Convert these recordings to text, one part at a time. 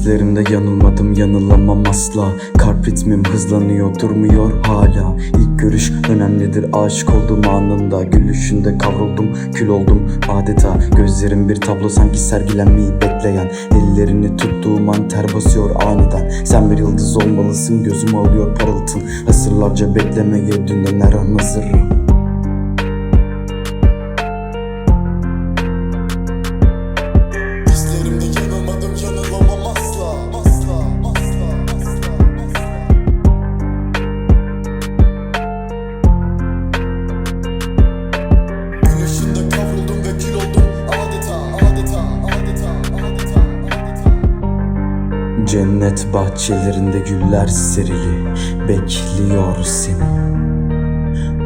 Gözlerimde yanılmadım yanılamam asla. Kalp ritmim hızlanıyor durmuyor hala. İlk görüş önemlidir aşık olduğum anında. Gülüşünde kavruldum kül oldum. Adeta Gözlerim bir tablo sanki sergilenmeyi bekleyen. Ellerini tuttuğum an ter basıyor aniden. Sen bir yıldız olmalısın gözüm alıyor parıltın. Asırlarca beklemeye dünden her an hazırım Cennet bahçelerinde güller serili Bekliyor seni.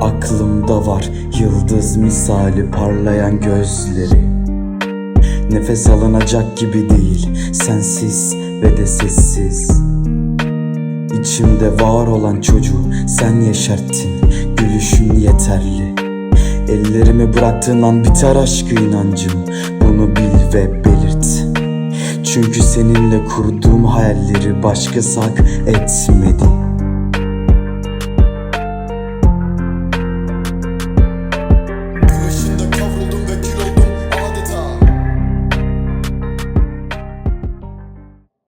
Aklımda var yıldız misali parlayan gözleri. Nefes alınacak gibi değil Sensiz ve de sessiz. İçimde var olan çocuğu sen yeşerttin Gülüşün yeterli. Ellerimi bıraktığın an biter aşkı inancım Bunu bil ve belirt Çünkü seninle kurduğum hayalleri başkası hak etmedi